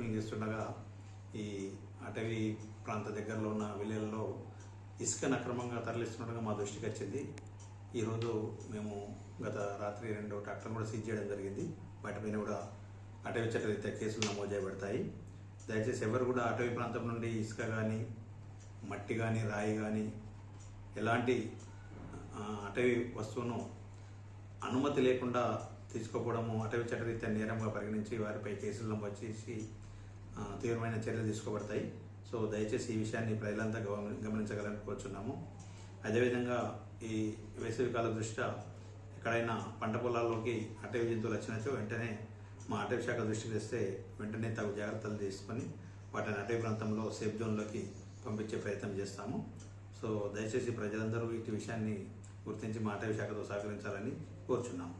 చేస్తుండగా ఈ అటవీ ప్రాంత దగ్గరలో ఉన్న విలేలలో ఇసుకను అక్రమంగా తరలిస్తుండగా మా దృష్టికి వచ్చింది. ఈరోజు మేము గత రాత్రి రెండు ట్రాక్టర్లు కూడా సీజ్ చేయడం జరిగింది. వాటి మీద కూడా అటవీ చట్టరీత్యా కేసులు నమోదు చేయబడతాయి. దయచేసి ఎవరు కూడా అటవీ ప్రాంతం నుండి ఇసుక కానీ మట్టి కానీ రాయి కానీ ఎలాంటి అటవీ వస్తువును అనుమతి లేకుండా తీసుకోకపోవడము అటవీ చట్టరీత్యా నేరంగా పరిగణించి వారిపై కేసులు నమోదు చేసి తీవ్రమైన చర్యలు తీసుకోబడతాయి. సో దయచేసి ఈ విషయాన్ని ప్రజలంతా గమని గమనించగలని కోరుచున్నాము. అదేవిధంగా ఈ వేసవికాల దృష్ట్యా ఎక్కడైనా పంట పొలాల్లోకి అటవీ జంతువులు వచ్చినచో వెంటనే మా అటవీ శాఖ దృష్టికి తెస్తే వెంటనే తగు జాగ్రత్తలు తీసుకొని వాటిని అటవీ ప్రాంతంలో సేఫ్ జోన్లోకి పంపించే ప్రయత్నం చేస్తాము. సో దయచేసి ప్రజలందరూ ఇటు విషయాన్ని గుర్తించి మా శాఖతో సహకరించాలని కోరుచున్నాము.